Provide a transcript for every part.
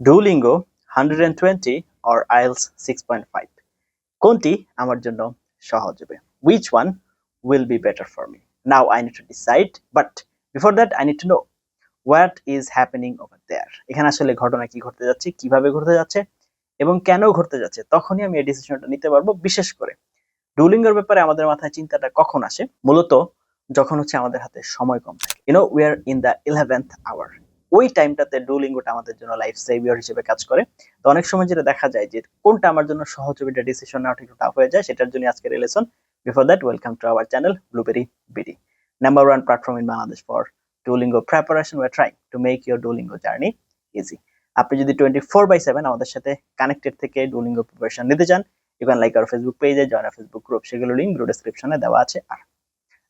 Duolingo hundred and twenty or IELTS six point five কোনটি আমার জন্য সহজ হবে? Which one will be better for me now I need to decide but before that I need to know what is happening over there এখানে আসলে ঘটনা কি ঘটতে যাচ্ছে, কীভাবে ঘটতে যাচ্ছে এবং কেন ঘটতে যাচ্ছে, তখনই আমি এই ডিসিশনটা নিতে পারব, বিশেষ করে ডুলিঙ্গের ব্যাপারে আমাদের মাথায় চিন্তাটা কখন আসে? মূলত যখন হচ্ছে আমাদের হাতে সময় কম থাকে। You know we are in the eleventh hour ওই টাইমটাতে ডুলিঙ্গোটা আমাদের জন্য লাইফ সেভিয়ার হিসেবে কাজ করে। তো অনেক সময় যেটা দেখা যায় যে, কোনটা আমার জন্য সহজ হবে, এটা ডিসিশন নেওয়াটা একটু টাফ হয়ে যায়, সেটার জন্য আজকের relation before that welcome to our channel blueberry BD number one platform in Bangladesh for Duolingo preparation we trying to make your Duolingo journey easy আপনি যদি টোয়েন্টি ফোর বাই সেভেন আমাদের সাথে কানেক্টেড থেকে ডুলিঙ্গো প্রিপারেশন নিতে চান you can like our Facebook পেজে join Facebook group সেগুলো link video ডেসক্রিপশনে দেওয়া আছে। আর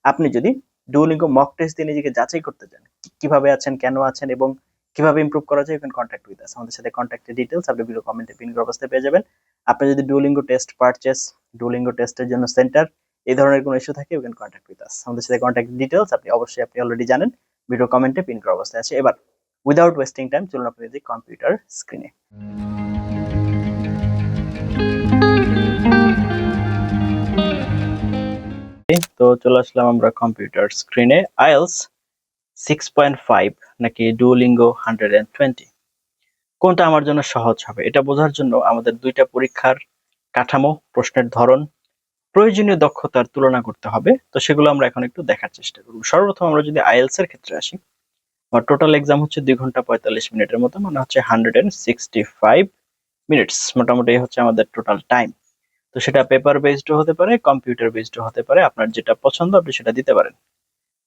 আপনি যদি ডুলিঙ্গো মক টেস্ট দিয়ে নিজেকে যাচাই করতে চান। কীভাবে আছেন, কেন আছেন এবং কীভাবে ইমপ্রুভ করা যায় you can contact with us আমাদের সাথে কন্ট্যাক্টের ডিটেলস আপনি ভিডিও কমেন্টে পিন অবস্থায় পেয়ে যাবেন। আপনি যদি ডুলিঙ্গো টেস্ট পারচেস ডুলিঙ্গো টেস্টের জন্য সেন্টার এই ধরনের কোনো ইস্যু থাকে you can contact with us আমাদের সাথে কন্ট্যাক্ট ডিটেলস আপনি অবশ্যই আপনি অলরেডি জানেন। ভিডিও কমেন্টে পিন করা অবস্থায় আছে। এবার উইদাউট ওয়েস্টিং টাইম চলুন আপনি কম্পিউটার স্ক্রিনে তো চলে আসলাম আমরা কম্পিউটার স্ক্রিনে আইএলস সিক্স পয়েন্ট ফাইভ নাকি ডুলিঙ্গো হান্ড্রেড অ্যান্ড টোয়েন্টি কোনটা আমার জন্য সহজ হবে? এটা বোঝার জন্য আমাদের দুইটা পরীক্ষার কাঠামো, প্রশ্নের ধরন, প্রয়োজনীয় দক্ষতার তুলনা করতে হবে। তো সেগুলো আমরা এখন একটু দেখার চেষ্টা করব। সর্বপ্রথম আমরা যদি আইএলস এর ক্ষেত্রে আসি, আমার টোটাল এক্সাম হচ্ছে দুই ঘণ্টা পঁয়তাল্লিশ মিনিটের মতো মানে হচ্ছে hundred and sixty five minutes মোটামুটি হচ্ছে আমাদের টোটাল টাইম তো সেটা পেপার বেসড হতে পারে কম্পিউটার বেসড হতে পারে, আপনার যেটা পছন্দ আপনি সেটা দিতে পারেন।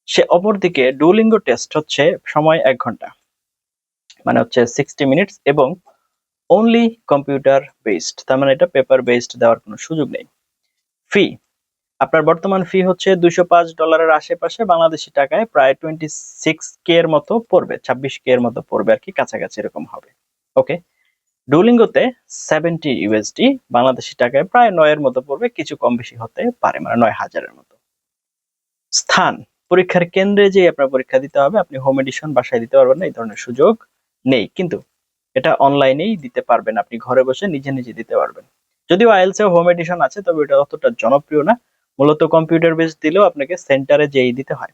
সে অপরদিকে ডুলিঙ্গো টেস্ট হচ্ছে সময় এক ঘণ্টা মানে হচ্ছে সিক্সটি মিনিটস এবং অনলি কম্পিউটার বেসড তার মানে এটা পেপার বেসড দেওয়ার কোনো সুযোগ নেই। ফি আপনার বর্তমান ফি হচ্ছে দুইশো পাঁচ ডলারের আশেপাশে, বাংলাদেশি টাকায় প্রায় টোয়েন্টি সিক্স কে এর মতো পড়বে, ছাব্বিশ কে এর মতো পড়বে আর কি, কাছাকাছি এরকম হবে। ওকে ডুলিঙ্গোতে সেভেন্টি ইউএসডি বাংলাদেশি টাকায় প্রায় নয়ের মতো পড়বে, কিছু কম বেশি হতে পারে মানে নয় হাজারের মতো। স্থান, পরীক্ষার কেন্দ্রে যে আপনার পরীক্ষা দিতে হবে, আপনি হোম এডিশন বাসায় দিতে পারবেন না, এই ধরনের সুযোগ নেই। কিন্তু এটা অনলাইনেই দিতে পারবেন, আপনি ঘরে বসে নিজে নিজে দিতে পারবেন। যদিও আইএলসে হোম এডিশন আছে, তবে এটা অতটা জনপ্রিয় না। মূলত কম্পিউটার বেস দিলেও আপনাকে সেন্টারে যেই দিতে হয়।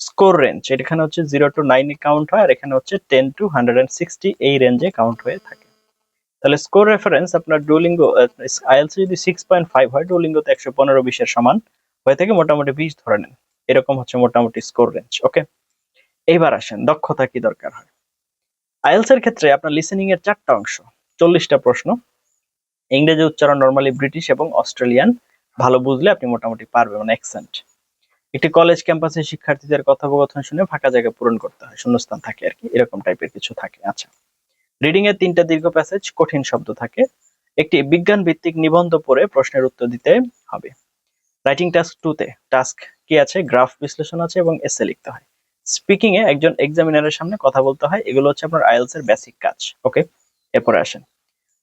স্কোর রেঞ্জ এখানে হচ্ছে জিরো টু নাইন কাউন্ট হয়, আর এখানে হচ্ছে ten to hundred and sixty এই রেঞ্জে কাউন্ট হয়ে থাকে। তাহলে স্কোর রেফারেন্স আপনার ডুলিঙ্গো আইএলসি যদি সিক্স পয়েন্ট ফাইভ হয় ডুলিঙ্গোতে একশো পনেরো বিশের সমান, হয়ে থেকে মোটামুটি বিশ ধরে নেন। এরকম হচ্ছে মোটামুটি স্কোর রেঞ্জ ওকে এইবার আসেন, দক্ষতা কি দরকার হয়? আইএলস এর ক্ষেত্রে আপনার লিসেনিং এর চারটা অংশ, চল্লিশটা প্রশ্ন। ইংরেজি উচ্চারণ নর্মালি ব্রিটিশ এবং অস্ট্রেলিয়ান ভালো বুঝলে আপনি মোটামুটি পারবেন মানে অ্যাকসেন্ট একটি কলেজ ক্যাম্পাসে শিক্ষার্থীদের কথোপকথন শুনে ফাঁকা জায়গা পূরণ করতে হয়, শূন্যস্থান থাকে আর কি, এরকম টাইপের কিছু থাকে আচ্ছা। রিডিং এর তিনটা দীর্ঘ প্যাসেজ কঠিন শব্দ থাকে। একটি বিজ্ঞান ভিত্তিক নিবন্ধ পড়ে প্রশ্নের উত্তর দিতে হবে। রাইটিং টাস্ক টু তে টাস্ক কি আছে? গ্রাফ বিশ্লেষণ আছে এবং এসে লিখতে হয়। স্পিকিং এ একজন এক্সামিনারের সামনে কথা বলতে হয়। এগুলো হচ্ছে আপনার আইএলস এর বেসিক কাজ। ওকে এরপরে আসেন।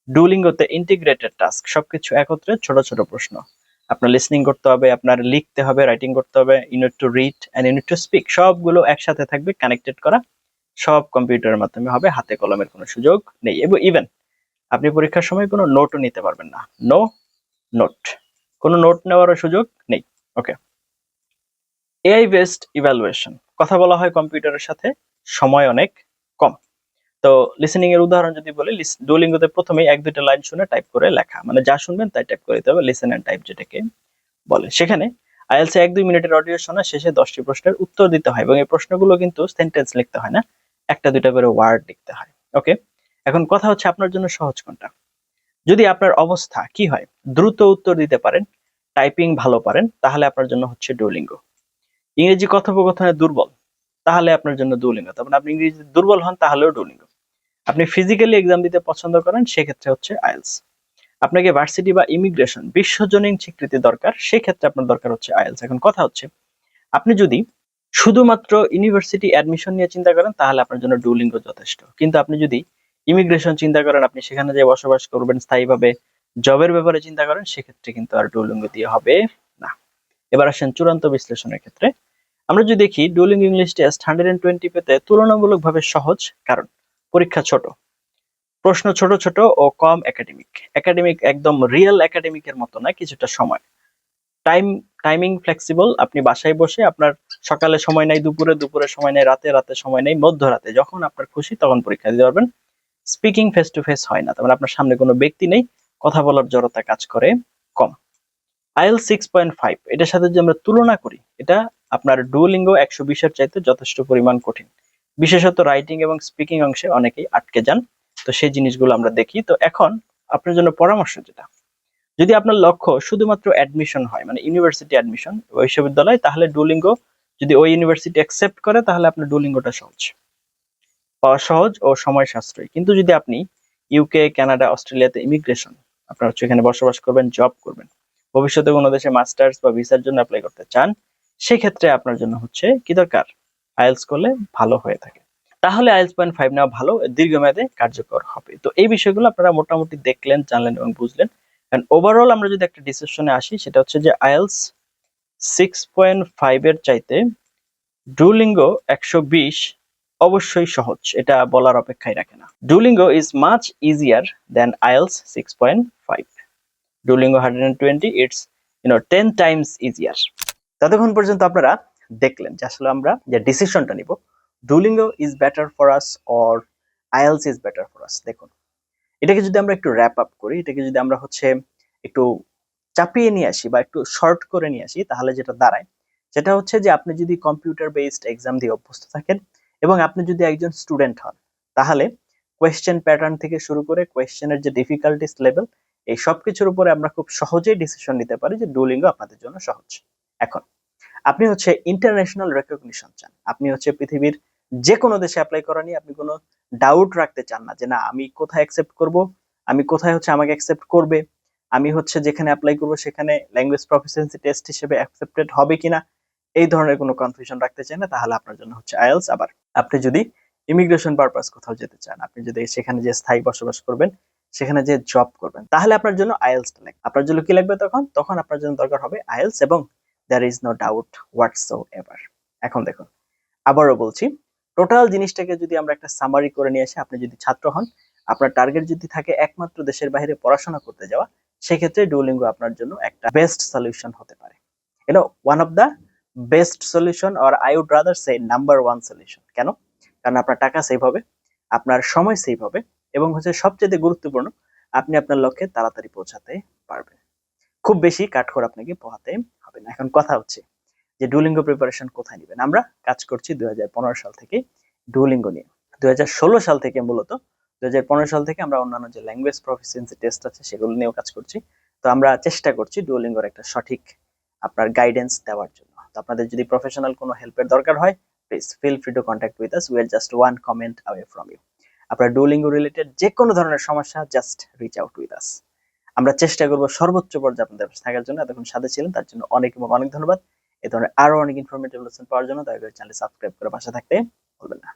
ডুলিঙ্গোতে ইন্টিগ্রেটেড টাস্ক সবকিছু একত্রে ছোট ছোট প্রশ্ন। আপনার লিসনিং করতে হবে, আপনার লিখতে হবে রাইটিং করতে হবে unit to read and unit to speak সবগুলো একসাথে থাকবে কানেক্টেড করা সব কম্পিউটারের মাধ্যমে হবে, হাতে কলমের কোনো সুযোগ নেই। এবং ইভেন আপনি পরীক্ষার সময় কোনো নোটও নিতে পারবেন না। নো নোট কোনো নোট নেওয়ারও সুযোগ নেই। ওকে এআই বেসড ইভ্যালুয়েশন কথা বলা হয় কম্পিউটারের সাথে, সময় অনেক কম। তো লিসেনিং এর উদাহরণ যদি বলি ডুলিঙ্গোতে প্রথমেই এক দুইটা লাইন শুনে টাইপ করে লেখা। মানে যা শুনবেন তাই টাইপ করে দিতে হবে লিসেন এন্ড টাইপ যেটাকে বলে। সেখানে আইএলসি এক দুই মিনিটের অডিও শোনা, শেষে দশটি প্রশ্নের উত্তর দিতে হয়। এবং এই প্রশ্নগুলো কিন্তু সেন্টেন্স লিখতে হয় না। একটা, দুইটা করে ওয়ার্ড লিখতে হয় ওকে এখন কথা হচ্ছে আপনার জন্য সহজ কোনটা? যদি আপনার অবস্থা কি হয়? দ্রুত উত্তর দিতে পারেন টাইপিং ভালো পারেন, তাহলে আপনার জন্য হচ্ছে ডুলিঙ্গো ইংরেজি কথোপকথনে দুর্বল, তাহলে আপনার জন্য ডুলিঙ্গো তখন আপনি ইংরেজি দুর্বল হন, তাহলেও ডুলিঙ্গো আপনি ফিজিক্যালি এক্সাম দিতে পছন্দ করেন, সেক্ষেত্রে হচ্ছে আইএলস। আপনাকে ভার্সিটি বা ইমিগ্রেশন বিশ্বজনীন স্বীকৃতি দরকার, সেক্ষেত্রে আপনার দরকার হচ্ছে আইএলস। এখন কথা হচ্ছে, আপনি যদি শুধুমাত্র ইউনিভার্সিটি অ্যাডমিশন নিয়ে চিন্তা করেন, তাহলে আপনার জন্য ডুলিঙ্গো যথেষ্ট। কিন্তু আপনি যদি ইমিগ্রেশন চিন্তা করেন, আপনি সেখানে যে বসবাস করবেন, স্থায়ীভাবে জবের ব্যাপারে চিন্তা করেন, সেক্ষেত্রে কিন্তু আর ডুলিঙ্গো দিয়ে হবে না। এবার আসেন চূড়ান্ত বিশ্লেষণের ক্ষেত্রে। আমরা যদি দেখি Duolingo English test hundred twenty পেতে তুলনামূলকভাবে সহজ, কারণ পরীক্ষা ছোট। প্রশ্ন ছোট ছোট ও কম একাডেমিক একাডেমিক একদম রিয়েল একাডেমিকের মতো না, কিছুটা সময়। টাইম টাইমিং ফ্লেক্সিবল আপনি বাসায় বসে আপনার সকালে সময় নেই, দুপুরে দুপুরে সময় নেই, রাতে রাতে সময় নেই, মধ্যরাতে যখন আপনার খুশি তখন পরীক্ষা দিতে পারবেন। স্পিকিং ফেস টু ফেস হয় না, তার মানে আপনার সামনে কোনো ব্যক্তি নেই, কথা বলার জড়তা কাজ করে কম। আইএল সিক্স পয়েন্ট ফাইভ এটার সাথে যদি আমরা তুলনা করি, এটা আপনার ডুলিঙ্গো একশো বিশের চাইতে যথেষ্ট পরিমাণ কঠিন। বিশেষত রাইটিং এবং স্পিকিং অংশে অনেকেই আটকে যান, তো সেই জিনিসগুলো আমরা দেখি। তো এখন আপনার জন্য পরামর্শ যেটা, যদি আপনার লক্ষ্য শুধুমাত্র অ্যাডমিশন হয় মানে ইউনিভার্সিটি অ্যাডমিশন বিশ্ববিদ্যালয়, তাহলে ডুলিঙ্গো যদি ওই ইউনিভার্সিটি অ্যাকসেপ্ট করে, তাহলে আপনার ডুলিঙ্গোটা সহজ। পাওয়া সহজ ও সময় সাশ্রয়ী। কিন্তু যদি আপনি ইউকে কানাডা অস্ট্রেলিয়াতে ইমিগ্রেশন আপনার হচ্ছে এখানে বসবাস করবেন জব করবেন, ভবিষ্যতে কোনো দেশে মাস্টার্স বা ভিসার জন্য অ্যাপ্লাই করতে চান, সেক্ষেত্রে আপনার জন্য হচ্ছে কি দরকার? আইএলস করলে ভালো হয়ে থাকে। তাহলে আইএলস পয়েন্ট ফাইভ নেওয়া ভালো, দীর্ঘমেয়াদে কার্যকর হবে। তো এই বিষয়গুলো আপনারা মোটামুটি দেখলেন, জানলেন এবং বুঝলেন। কারণ ওভারঅল আমরা যদি একটা ডিসিশনে আসি, সেটা হচ্ছে যে আইএলস সিক্স পয়েন্ট ফাইভের চাইতে ডুলিঙ্গো একশো বিশ অবশ্যই সহজ, এটা বলার অপেক্ষায় রাখে না। Duolingo is much easier than IELTS six point five Duolingo hundred and twenty it's you know ten times easier ততক্ষণ পর্যন্ত আপনারা দেখলেন যে আসলে আমরা যে ডিসিশনটা নিব Duolingo is better for us or IELTS is better for us দেখুন, এটাকে যদি আমরা একটু র্যাপ আপ করি, এটাকে যদি আমরা হচ্ছে একটু চাপিয়ে নিয়ে আসি বা একটু শর্ট করে নিয়ে আসি, তাহলে যেটা দাঁড়ায়, সেটা হচ্ছে যে আপনি যদি কম্পিউটার বেসড এক্সাম দিয়ে অভ্যস্ত থাকেন এবং আপনি যদি একজন স্টুডেন্ট হন, তাহলে কোয়েশ্চেন প্যাটার্ন থেকে শুরু করে কোয়েশ্চেনের যে ডিফিকাল্টিস লেভেল এই সব কিছুর উপরে আমরা খুব সহজেই ডিসিশন নিতে পারি যে ডুলিঙ্গো আপনাদের জন্য সহজ। এখন, আপনি হচ্ছে ইন্টারন্যাশনাল রেকগনিশন চান, আপনি হচ্ছে পৃথিবীর যে কোনো দেশে অ্যাপ্লাই করা নিয়ে আপনি কোনো ডাউট রাখতে চান না যে না, আমি কোথায় অ্যাকসেপ্ট করব, আমি কোথায় হচ্ছে আমাকে অ্যাকসেপ্ট করবে আমি হচ্ছে যেখানে অ্যাপ্লাই করব সেখানে ল্যাঙ্গুয়েজ প্রফিসিয়েন্সি টেস্ট হিসেবে অ্যাকসেপ্টেড হবে কিনা, এই ধরনের কোনো কনফিউশন রাখতে চান না। তাহলে আপনার জন্য হচ্ছে আইএলস আবার আপনি যদি ইমিগ্রেশন পারপাস কোথাও যেতে চান, আপনি যদি সেখানে যে স্থায়ী বসবাস করবেন, সেখানে যে জব করবেন, তাহলে আপনার জন্য আইএলস লাগবে। আপনার জন্য কি লাগবে তখন? তখন আপনার জন্য দরকার হবে আইএলস এবং there is no doubt whatsoever এখন দেখুন, আবারও বলছি টোটাল জিনিসটাকে যদি আমরা একটা সামারি করে নিয়ে আসি, আপনি যদি ছাত্র হন, আপনার টার্গেট যদি থাকে একমাত্র দেশের বাইরে পড়াশোনা করতে যাওয়া সেক্ষেত্রে ডুলিঙ্গো আপনার জন্য একটা বেস্ট সলিউশন হতে পারে। You know one of the best solution or I would rather say number one solution কেন? কারণ আপনার টাকা সেভ হবে, আপনার সময় সেভ হবে এবং হচ্ছে সবচেয়ে গুরুত্বপূর্ণ, আপনি আপনার লক্ষ্যে তাড়াতাড়ি পৌঁছাতে পারবেন। খুব বেশি কাঠখড় আপনাকে পোহাতে হবে না। এখন কথা হচ্ছে যে ডুলিঙ্গো প্রিপারেশন কোথায় নেবেন? আমরা কাজ করছি দুই হাজার পনেরো সাল থেকে ডুলিঙ্গো নিয়ে। দুই হাজার ষোলো সাল থেকে মূলত দুই হাজার পনেরো সাল থেকে আমরা অন্যান্য যে ল্যাঙ্গুয়েজ প্রফিসিয়েন্সি টেস্ট আছে, সেগুলো নিয়েও কাজ করছি। তো আমরা চেষ্টা করছি ডুলিঙ্গোর একটা সঠিক আপনার গাইডেন্স দেওয়ার জন্য। তো আপনাদের যদি প্রফেশনাল কোনো হেল্পের দরকার হয় please feel free to contact with us we are just one comment away from you আপনার ডুলিঙ্গো রিলেটেড যে কোনো ধরনের সমস্যা just reach out with us আমরা চেষ্টা করব সর্বোচ্চ পর্যায়ে আপনাদের থাকার জন্য। এতক্ষণ সাথে ছিলেন, তার জন্য অনেক এবং অনেক ধন্যবাদ। এ ধরনের আরও অনেক ইনফরমেটিভ লেসন পাওয়ার জন্য দয়া করে চ্যানেল সাবস্ক্রাইব করে পাশে থাকতে ভুলবেন না।